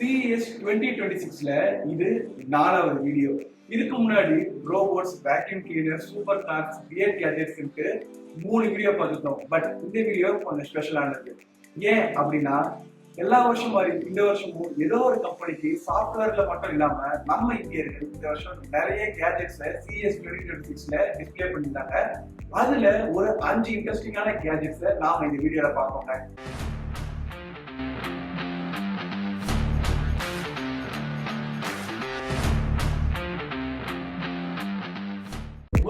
CS twenty twenty சிக்ஸ்ல இது நாலாவது வீடியோ. இதுக்கு முன்னாடி robots vacuum cleaner super cars pier கேஜெட்ஸ்க்கு மூணு வீடியோ பார்த்துட்டோம் பட் இந்த வீடியோ கொஞ்சம் ஸ்பெஷலானது ஏன் அப்படின்னா எல்லா வருஷம் மாதிரி இந்த வருஷமும் ஏதோ ஒரு கம்பெனிக்கு சாஃப்ட்வேர்ல மட்டும் இல்லாம நம்ம இந்தியர்கள் இந்த வருஷம் நிறைய கேஜெட்ஸ்ல சிஎஸ் டுவெண்ட்டி டுவெண்ட்டி சிக்ஸ்ல டிஸ்பிளே பண்ணியிருந்தாங்க. அதுல ஒரு அஞ்சு இன்ட்ரெஸ்டிங்கான கேஜெட்ஸை நாம இந்த வீடியோல பார்க்கோங்க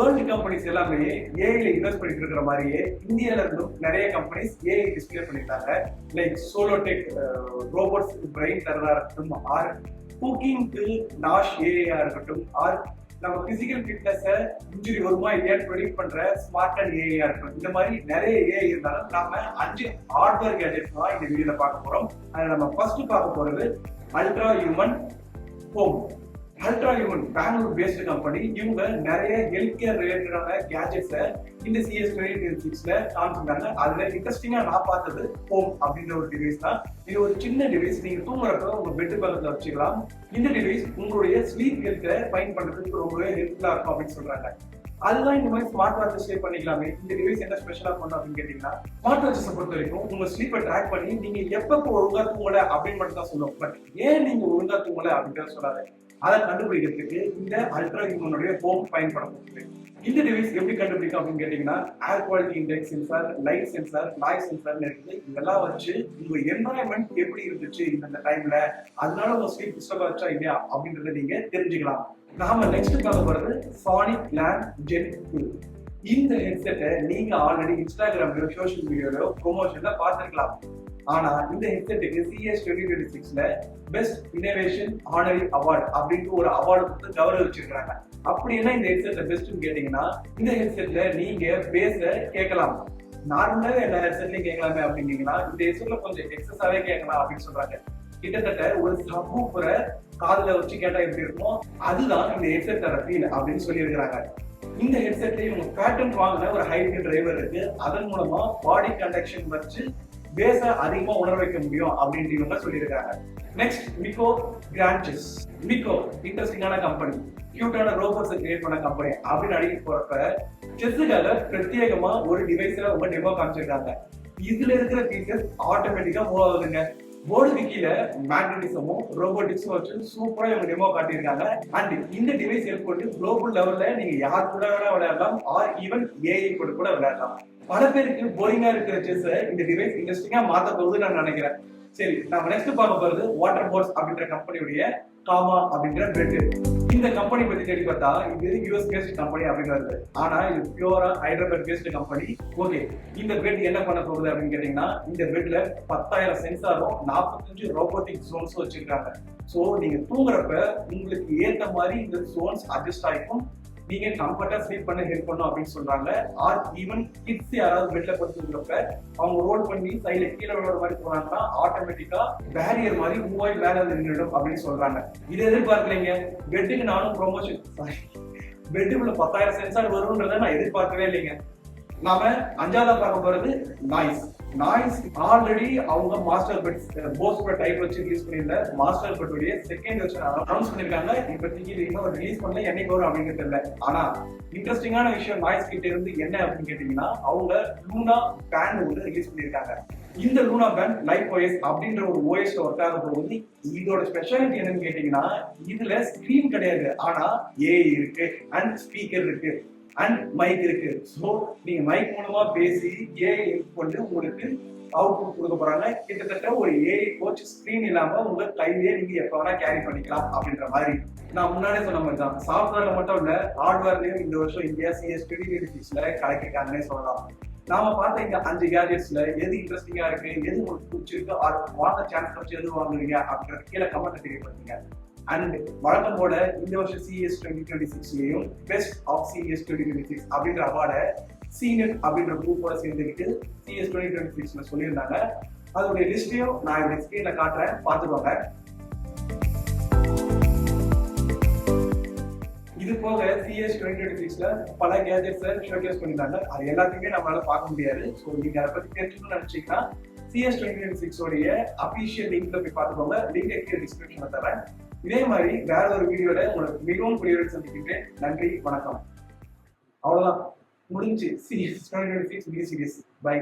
வேர்ல்டு கம்பெனிஸ் எல்லாமே ஏஐல இன்வெஸ்ட் பண்ணிட்டு இருக்கிற மாதிரியே இந்தியால இருந்தும் நிறைய கம்பெனிஸ் ஏஐ டிஸ்பிளே பண்ணிருக்காங்க லைக் சோலோடெக் ரோபோட்ஸ் பிரெயின் தரதா இருக்கட்டும் ஆர் குக்கிங்க்கு நாஷ் ஏஐயா இருக்கட்டும் ஆர் நம்ம பிசிக்கல் ஃபிட்னஸ இன்ஜுரி வருமா இல்லையான்னு ப்ரெடிக்ட் பண்ற ஸ்மார்ட் அண்ட் ஏஐயா இருக்கட்டும். இந்த மாதிரி நிறைய ஏஐ இருந்தாலும் நாம அஞ்சு ஹார்ட்வேர் கேஜெட்ஸ் தான் இந்த வீடியோல பார்க்க போறோம். அதை நம்ம ஃபர்ஸ்ட் பார்க்க போறது Ultrahuman home Ultrahuman Bangalore based company இவங்க நிறைய ஹெல்த் கேர் ரிலேட்டடான கேஜெட்ஸை இந்த சிஎஸ் டுவெண்ட்டி சிக்ஸ்ல அதில் அதுல இன்ட்ரெஸ்டிங்கா நான் பார்த்தது ஹோம் அப்படின்ற ஒரு டிவைஸ் தான். இது ஒரு சின்ன டிவைஸ் நீங்க தூங்குறப்ப உங்க பெட் பக்கத்துல வச்சுக்கலாம். இந்த டிவைஸ் உங்களுடைய ஸ்லீப் ஹெல்த்தை ஃபைன் பண்றதுக்கு ரொம்பவே ஹெல்ப்ஃபுல்லா இருக்கும் அப்படின்னு சொல்றாங்க. அதுதான் இந்த மாதிரி ஸ்மார்ட் வாட்ச் ஷேர் பண்ணிக்கலாமே. இந்த டிவைஸ் என்ன ஸ்பெஷலா பண்ணும் அப்படின்னு கேட்டீங்கன்னா ஸ்மார்ட் வாட்சஸ் பொறுத்த வரைக்கும் உங்க ஸ்லீப்பை ட்ராக் பண்ணி நீங்க எப்பப்போ ஒழுங்கா தூங்கல அப்படின்னு மட்டும் தான் சொல்லுவோம் பட் ஏன் நீங்க ஒழுங்கா தூங்கல அப்படின்னு சொல்லாத. அதை கண்டுபிடிக்கிறதுக்கு இந்த அல்ட்ரா ஹியூமனுடைய ஹோம் பயன்படுத்தப்படுது இந்த டிவைஸ் எப்படி கண்டுபிடிக்கும் அப்படின்னு கேட்டீங்கன்னா air quality index sensor light sensor noise sensor இருக்கு இதெல்லாம் வச்சு உங்க என்வரான்மெண்ட் எப்படி இருந்துச்சு இந்த டைம்ல அதனால உங்க ஸ்லீப் டிஸ்டர்ப் ஆச்சா இல்லையா அப்படின்றத நீங்க தெரிஞ்சுக்கலாம். நாம நெக்ஸ்ட் பார்க்க போறது சானிக் லேண்ட் ஜெட் டூ இந்த ஹெட்செட்டை நீங்க ஆல்ரெடி இன்ஸ்டாகிராம்லயோ சோஷியல் மீடியாலோ ப்ரொமோஷன்ல பார்த்துருக்கலாம். ஆனா இந்த ஹெட்செட்டுக்கு சிஎஸ் டுவெண்ட்டி டுவெண்ட்டி சிக்ஸ்ல பெஸ்ட் இனோவேஷன் ஆனரி அவார்டு அப்படின்ட்டு ஒரு அவார்டு கொடுத்து கௌரவிச்சிருக்காங்க அப்படி என்ன இந்த ஹெட்செட்ல பெஸ்ட்னு கேட்டீங்கன்னா இந்த ஹெட்செட்ல நீங்க பேச கேட்கலாம். நார்மலாவே எல்லா ஹெட்செட்லயும் கேட்கலாமே அப்படின்னீங்கன்னா இந்த ஹெட்செட்ல கொஞ்சம் எக்ஸஸாவே கேட்கலாம் அப்படின்னு சொல்றாங்க. கிட்டத்தட்ட ஒரு சப்பூப்பரை காதுல வச்சு கேட்டா எப்படி இருக்கும் அதுதான் இந்த ஹெட்செட் தர ஃபீல் அப்படின்னு சொல்லியிருக்கிறாங்க. இந்த ஹெட்செட்ல இவங்க பேட்டன் வாங்கின ஒரு ஹைட்ரேட் டிரைவர் இருக்கு. அதன் மூலமா பாடி கண்டக்ஷன் வச்சு பேஸ அதிகமா உணர வைக்க முடியும் அப்படின்ட்டு இவங்க சொல்லியிருக்காங்க. நெக்ஸ்ட் மிகோ கிரான்ச்சஸ் மிகோ இன்ட்ரெஸ்டிங்கான கம்பெனி கியூட்டான ரோபோட்ஸ் கிரியேட் பண்ண கம்பெனி அப்படின்னு அடிக்க போறப்ப செஸ்ஸுக்காக பிரத்யேகமா ஒரு டிவைஸ்ல உங்க டெமோ காமிச்சிருக்காங்க. இதுல இருக்கிற ஃபீச்சர்ஸ் ஆட்டோமேட்டிக்கா மூவ் ஆகுதுங்க. போர்டுக்கு கீழே மேக்னட்டிசமும் ரோபோட்டிக்ஸும் வச்சு சூப்பரா இவங்க டெமோ காட்டியிருக்காங்க. அண்ட் இந்த டிவைஸ் ஹெல்ப் பண்ணி குளோபல் லெவல்ல நீங்க யார் கூட வேணா விளையாடலாம் ஆர் ஈவன் ஏஐ கூட கூட விளையாடலாம். பல பேருக்கு போரிங்கா இருக்கிற செஸ் இந்த டிவைஸ் இன்ட்ரெஸ்டிங்கா மாத்த போகுதுன்னு நான் நினைக்கிறேன். சரி நம்ம நெக்ஸ்ட் பார்க்க போறது வாட்டர் போர்ட்ஸ் அப்படின்ற கம்பெனியுடைய காமா அப்படின்ற பிரெட் இந்த கம்பெனி பத்தி தேடி பார்த்தா இது யூஎஸ் பேஸ்ட் கம்பெனி அப்படிங்கிறது ஆனா இது பியூரா ஹைதராபாத் பேஸ்ட் கம்பெனி ஓகே இந்த பெட் என்ன பண்ண போகுது அப்படின்னு கேட்டீங்கன்னா இந்த பெட்ல பத்தாயிரம் சென்சாரும் நாற்பத்தஞ்சு ரோபோட்டிக் ஜோன்ஸும் வச்சிருக்காங்க. ஸோ நீங்க தூங்குறப்ப உங்களுக்கு ஏற்ற மாதிரி இந்த ஜோன்ஸ் அட்ஜஸ்ட் ஆகிக்கும். நீங்க கம்ஃபர்ட்டா ஸ்லீப் பண்ண ஹெல்ப் பண்ணும் அப்படின்னு சொல்றாங்க ஆர் ஈவன் கிட்ஸ் யாராவது பெட்ல படுத்துக்கிறப்ப அவங்க ரோல் பண்ணி சைட்ல கீழே விழுற மாதிரி போனாங்கன்னா ஆட்டோமேட்டிக்கா பேரியர் மாதிரி மூவாய் மேல நின்றுடும் அப்படின்னு சொல்றாங்க. இதை எதிர்பார்க்கலைங்க. பெட்டுக்கு நானும் ப்ரொமோஷன் சாரி பெட்டுக்குள்ள பத்தாயிரம் சென்சார் வரும்ன்றத நான் எதிர்பார்க்கவே இல்லைங்க. நாம அஞ்சாவதா பார்க்க போறது நாய்ஸ் நாய்ஸ் ஆல்ரெடி அவங்க மாஸ்டர் பெட் போஸ்ட் டைப் வச்சு ரிலீஸ் பண்ணியிருந்த மாஸ்டர் பெட்டுடைய செகண்ட் வெர்ஷன் அனௌன்ஸ் பண்ணிருக்காங்க இப்போதைக்கு இது இன்னும் ரிலீஸ் பண்ணல என்னைக்கு வரும் அப்படிங்கிறது தெரியல. ஆனா இன்ட்ரெஸ்டிங்கான விஷயம் நாய்ஸ் கிட்ட இருந்து என்ன அப்படின்னு கேட்டீங்கன்னா அவங்க லூனா பேண்ட் ஒன்று ரிலீஸ் பண்ணியிருக்காங்க. இந்த லூனா பேண்ட் லைஃப் ஓஎஸ் அப்படின்ற ஒரு ஓஎஸ் ஒர்க் ஆக போகுது இதோட ஸ்பெஷாலிட்டி என்னன்னு கேட்டீங்கன்னா இதுல ஸ்கிரீன் கிடையாது. ஆனா ஏஐ இருக்கு அண்ட் ஸ்பீக்கர் இருக்கு. அண்ட் மைக் இருக்கு. ஸோ நீங்க மைக் மூலமா பேசி ஏஐ கொண்டு உங்களுக்கு அவுட்புட் கொடுக்க போறாங்க. கிட்டத்தட்ட ஒரு ஏஐ கோச் ஸ்கிரீன் இல்லாம உங்க கையிலேயே நீங்க எப்ப வேணா கேரி பண்ணிக்கலாம் அப்படின்ற மாதிரி. நான் முன்னாடியே சொன்ன மாதிரி தான். சாஃப்ட்வேர்ல மட்டும் இல்ல ஹார்ட்வேர்லயும் இந்த வருஷம் இந்தியா சிஎஸ் டுவெண்ட்டி கலக்கிருக்காங்கன்னே சொல்லலாம். நாம பார்த்த இந்த அஞ்சு கேஜெட்ஸ்ல எது இன்ட்ரெஸ்டிங்கா இருக்கு எது உங்களுக்கு பிடிச்சிருக்கு வாங்க சான்ஸ் வச்சு எது வாங்குறீங்க அப்படின்ற கீழே கமெண்ட் தெரியப்படுத்துங்க அண்ட் வழக்கம் போல இந்த வருஷம் CS twenty twenty சிக்ஸ்லயும் best of CES twenty twenty six அப்படின்ற அவார்டை சீனட் அப்படின்ற குரூப்போட சேர்ந்துக்கிட்டு சிஎஸ் டுவெண்ட்டி டுவெண்ட்டி சிக்ஸ்ல சொல்லியிருந்தாங்க. அதோடைய லிஸ்டையும் நான் இந்த ஸ்கிரீன்ல காட்டுறேன். பார்த்துக்கோங்க. இது போக சிஎஸ் டுவெண்ட்டி டுவெண்ட்டி சிக்ஸ்ல பல கேஜெட்ஸை ஷோகேஸ் பண்ணியிருந்தாங்க. அது எல்லாத்தையுமே நம்மளால பார்க்க முடியாது. ஸோ நீங்க அதை பத்தி தெரிஞ்சுக்கணும்னு நினைச்சீங்கன்னா சிஎஸ் டுவெண்ட்டி சிக்ஸ் உடைய அபிஷியல் லிங்க்ல போய் பார்த்துக்கோங்க. லிங்க் கீழே டிஸ்கிரிப்ஷன்ல தரேன். இதே மாதிரி வேற ஒரு வீடியோல உங்களுக்கு மிகவும் புரியுடன் சந்திக்கின்றேன். நன்றி வணக்கம். அவ்வளவுதான். முடிஞ்சு. Serious twenty six mini series bye